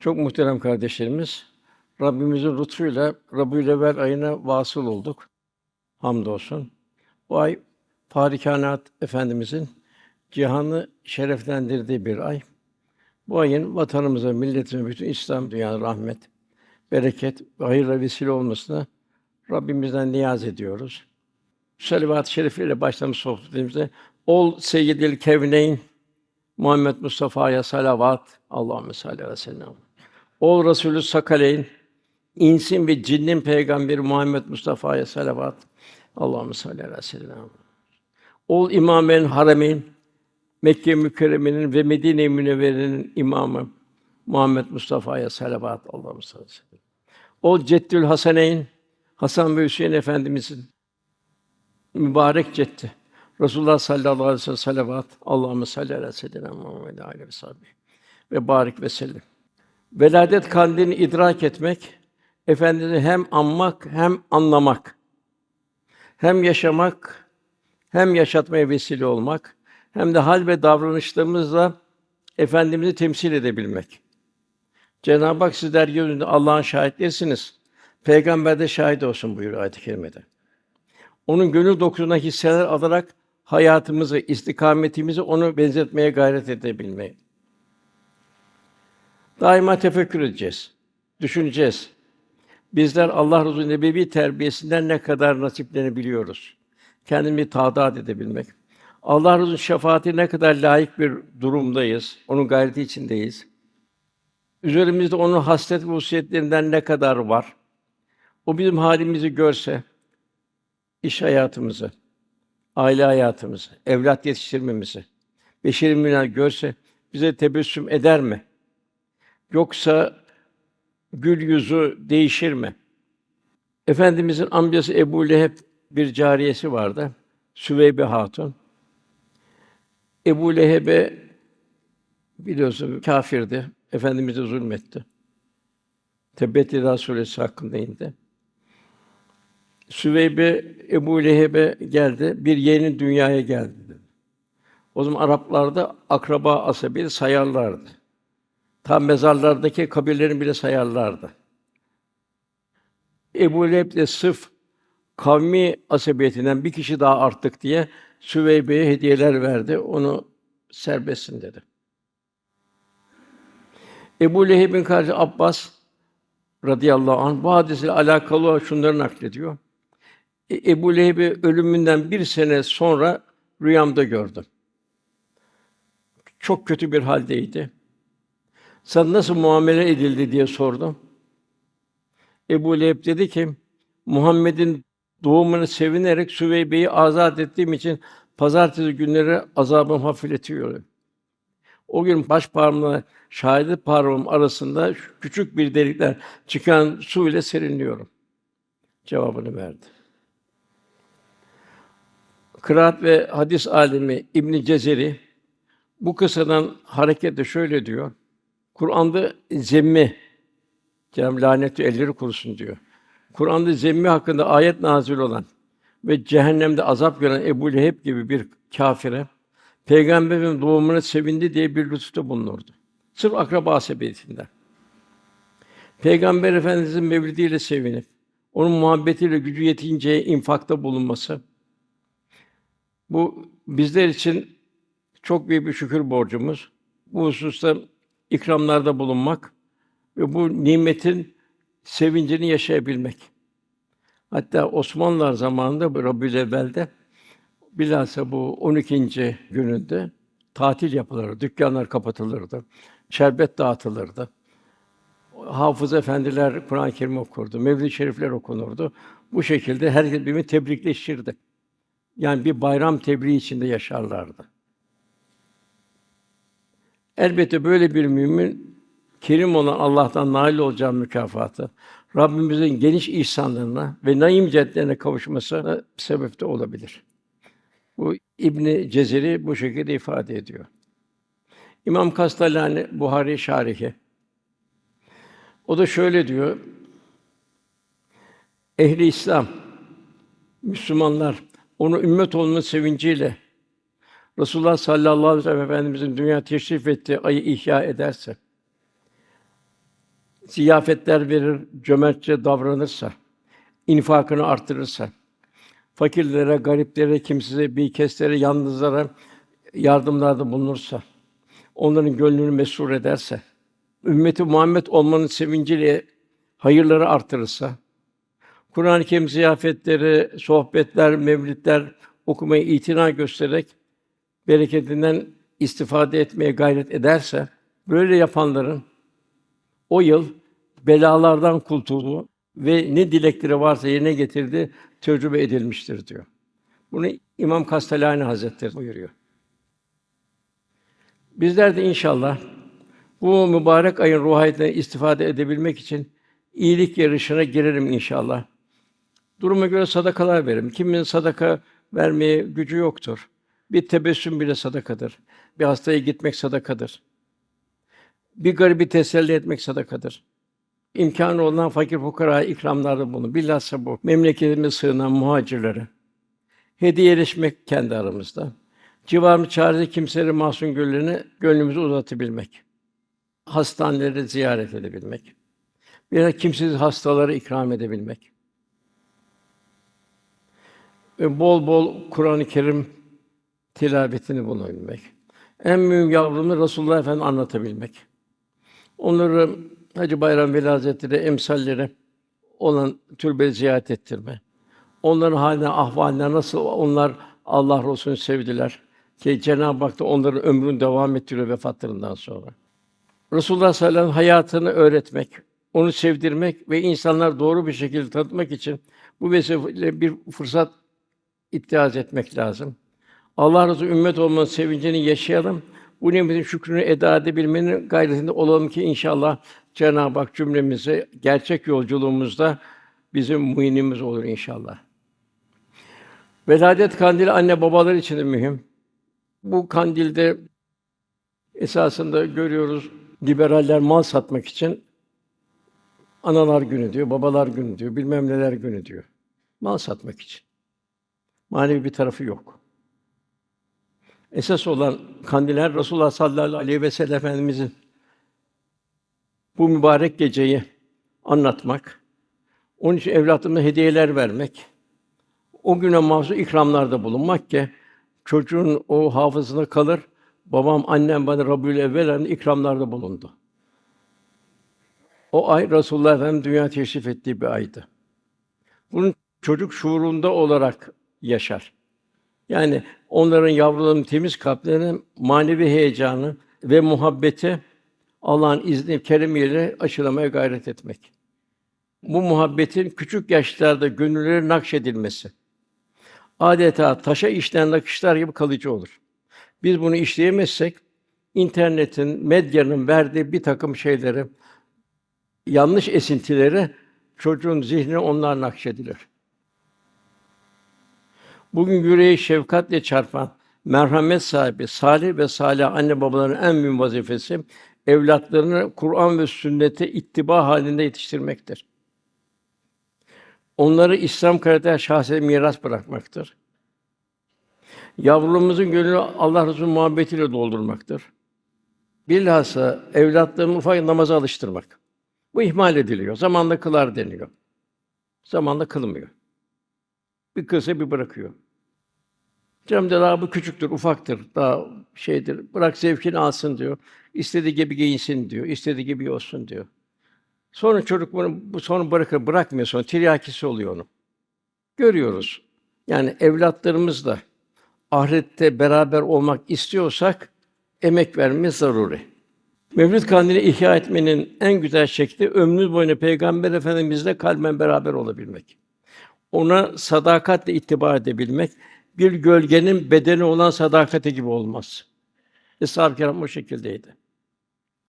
Çok muhterem kardeşlerimiz, Rabbimizin lütfuyla Rabiülevvel ayına vasıl olduk. Hamdolsun. Bu ay Fahri Kainat Efendimizin cihanı şereflendirdiği bir ay. Bu ayın vatanımıza, milletimize, bütün İslam dünyasına rahmet, bereket ve hayırla vesile olmasına Rabbimizden niyaz ediyoruz. Salavat-ı şerifiyle başlamış sohbetimize ol seyyidil kevneyn Muhammed Mustafa'ya salavat. Allahümme salli ve sellem. Ol Resulü Sakaleyn insin ve cinnin peygamberi Muhammed Mustafa'ya salavat. Allahümme salli ve sellem. Ol İmamen Harameyn Mekke Mükerreme'nin ve Medine-i Münevvere'nin imamı Muhammed Mustafa'ya salavat. Allahümme salli sellem. Ol Ceddül Hasaneyn Hasan ve Hüseyin Efendimizin mübarek ceddi. Resulullah sallallahu aleyhi ve sellem salavat. Allahumme salli ala seyyidina Muhammed aleyhi ve ve barik ve sellem. Veladet kandilini idrak etmek, Efendimizi hem anmak hem anlamak, hem yaşamak, hem yaşatmaya vesile olmak, hem de hal ve davranışlarımızla Efendimiz'i temsil edebilmek. Cenab-ı Hak sizler yönünde Allah'ın şahitlersiniz. Peygamber de şahit olsun buyuruyor ayet-i kerimede. Onun gönül dokusuna hisseler alarak hayatımızı, istikametimizi onu benzetmeye gayret edebilmeyi. Daima tefekkür edeceğiz, düşüneceğiz. Bizler Allah Resulü Nebevi terbiyesinden ne kadar nasiplenebiliyoruz? Kendimizi tadat edebilmek. Allah Resulü şefaati ne kadar layık bir durumdayız? Onun gayreti içindeyiz. Üzerimizde onun hasret ve hususiyetlerinden ne kadar var? O bizim halimizi görse, iş hayatımızı, aile hayatımızı, evlat yetiştirmemizi, beşeri münal görse bize tebessüm eder mi? Yoksa gül yüzü değişir mi? Efendimizin amcası Ebu Leheb bir cariyesi vardı. Süveybe Hatun. Ebu Leheb'e biliyorsun kâfirdi. Efendimiz'e zulmetti. Tebbet Yeda suresi hakkında indi. Süveybe Ebu Leheb'e geldi. Bir yeğenin dünyaya geldi dedi. O zaman Araplarda akraba asabiyeti sayarlardı. Tam mezarlardaki kabirlerini bile sayarlardı. Ebu Leheb de sırf kavmi asabiyetinden bir kişi daha arttık diye Süveybe'ye hediyeler verdi. Onu serbestsin dedi. Ebu Leheb'in kardeşi Abbas radıyallahu anh bu hadisle alakalı şunları naklediyor. E, Ebu Leheb'i ölümünden bir sene sonra rüyamda gördüm. Çok kötü bir haldeydi. Sen nasıl muamele edildi diye sordum. Ebu Leheb dedi ki, Muhammed'in doğumunu sevinerek Süveybe'yi azat ettiğim için pazartesi günleri azabım hafifletiyor. O gün baş parmağımla şahidi parmağım arasında küçük bir delikler çıkan su ile serinliyorum. Cevabını verdi. Kıraat ve hadis alimi İbn Cezeri bu kıssadan hareketle şöyle diyor. Kur'an'da zemmi Cenab-ı elleri kurusun diyor. Kur'an'da zemmi hakkında ayet nazil olan ve cehennemde azap gören Ebu Leheb gibi bir kâfire Peygamberin doğumuna sevindi diye bir lütufta bulunurdu. Sırf akraba sebebiyetinden. Peygamber Efendimizin mevlidiyle sevinip onun muhabbetiyle gücü yetince infakta bulunması bu bizler için çok büyük bir şükür borcumuz. Bu hususta ikramlarda bulunmak ve bu nimetin sevincini yaşayabilmek. Hatta Osmanlılar zamanında bu Rabiülevvel'de bilhassa bu 12. gününde tatil yapılırdı, dükkanlar kapatılırdı, şerbet dağıtılırdı. Hafız efendiler Kur'an-ı Kerim okurdu, Mevlid-i Şerifler okunurdu. Bu şekilde herkes birbirini tebrikleşirdi. Yani bir bayram tebriği içinde yaşarlardı. Elbette böyle bir mümin kerim olan Allah'tan nail olacağı mükafatı, Rabbimizin geniş ihsanlarına ve naim cennetlerine kavuşmasına sebep de olabilir. Bu İbn Cezeri bu şekilde ifade ediyor. İmam Kastalani Buhari şarihi. O da şöyle diyor. Ehli İslam Müslümanlar onu ümmet olma sevinciyle Resulullah sallallahu aleyhi ve sellem Efendimizin dünya teşrif ettiği ayı ihya ederse ziyafetler verir, cömertçe davranırsa, infakını artırırsa, fakirlere, gariplere, kimseye, bikeslere, yalnızlara yardımlarda bulunursa, onların gönlünü mesrur ederse, ümmeti Muhammed olmanın sevinciyle hayırları artırırsa, Kur'an-ı Kerim ziyafetleri, sohbetler, mevlidler okumaya itina göstererek bereketinden istifade etmeye gayret ederse, böyle yapanların o yıl belalardan kurtulduğu ve ne dilekleri varsa yerine getirdi tecrübe edilmiştir diyor. Bunu İmam Kastelani Hazretleri buyuruyor. Bizler de inşallah bu mübarek ayın ruhiyetinden istifade edebilmek için iyilik yarışına girerim inşallah. Duruma göre sadakalar veririm. Kiminin sadaka vermeye gücü yoktur. Bir tebessüm bile sadakadır. Bir hastaya gitmek sadakadır. Bir garibi teselli etmek sadakadır. İmkânı olan fakir fukaraya ikramlarda bulunur. Bilhassa bu memleketimize sığınan muhacirlere hediyeleşmek kendi aramızda. Civarımız çaresiz kimseleri masum gönüllerine gönlümüzü uzatabilmek. Hastaneleri ziyaret edebilmek. Bir de kimsesiz hastalara ikram edebilmek. Ve bol bol Kur'an-ı Kerim tilavetini bulunabilmek. En mühim yavrunu Resulullah Efendimiz anlatabilmek. Onları Hacı Bayram Veli Hazretleri emsalleri olan türbe ziyaret ettirme. Onların haline, ahvaline nasıl onlar Allah Resulü'nü sevdiler ki Cenab-ı Hak da onların ömrünü devam ettiriyor vefatlarından sonra. Resulullah sallallahu aleyhi ve sellem hayatını öğretmek, onu sevdirmek ve insanlar doğru bir şekilde tanıtmak için bu vesileyle bir fırsat ittihaz etmek lazım. Allah Resulü ümmet olmanın sevincini yaşayalım. Bu nimetin şükrünü eda edebilmenin gayretinde olalım ki inşallah Cenab-ı Hak cümlemizi gerçek yolculuğumuzda bizim muinimiz olur inşallah. Veladet kandili anne babalar için de mühim. Bu kandilde esasında görüyoruz liberaller mal satmak için analar günü diyor, babalar günü diyor, bilmem neler günü diyor. Mal satmak için. Manevi bir tarafı yok. Esas olan kandiller Resulullah sallallahu aleyhi ve sellem Efendimizin bu mübarek geceyi anlatmak, onun için evlatlarına hediyeler vermek, o güne mahsus ikramlarda bulunmak ki çocuğun o hafızasında kalır. Babam, annem bana Rabiül Evvel ayında ikramlarda bulundu. O ay Resulullah Efendimiz dünya teşrif ettiği bir aydı. Bunun çocuk şuurunda olarak yaşar. Yani onların yavruların temiz kalplerinin manevi heyecanı ve muhabbeti Allah'ın izni keremiyle aşılamaya gayret etmek. Bu muhabbetin küçük yaşlarda gönülleri nakşedilmesi. Adeta taşa işlenen nakışlar gibi kalıcı olur. Biz bunu işleyemezsek internetin, medyanın verdiği bir takım şeyleri, yanlış esintileri çocuğun zihnine onlar nakşedilir. Bugün yüreği şefkatle çarpan, merhamet sahibi, salih ve salih anne babaların en büyük vazifesi evlatlarını Kur'an ve sünnete ittiba halinde yetiştirmektir. Onları İslam karakter şahsiyet miras bırakmaktır. Yavrumuzun gönlünü Allah Resulü muhabbetiyle doldurmaktır. Bilhassa evlatlarını ufak namaza alıştırmak. Bu ihmal ediliyor. Zamanla kılar deniyor. Zamanla kılmıyor. Bir kılsa bir bırakıyor. Diyor, daha bu küçüktür, ufaktır, daha şeydir. Bırak zevkini alsın diyor. İstediği gibi giyinsin diyor. istediği gibi olsun diyor. Sonra çocuk bunu bu sonra bırakır, bırakmıyor sonra tiryakisi oluyor onun. Görüyoruz. Yani evlatlarımızla ahirette beraber olmak istiyorsak emek vermemiz zaruri. Mevlid kandili ihya etmenin en güzel şekli ömrümüz boyunca Peygamber Efendimizle kalben beraber olabilmek. Ona sadakatle ittiba edebilmek, bir gölgenin bedeni olan sadakati gibi olmaz. Eshab-ı Kiram o şekildeydi.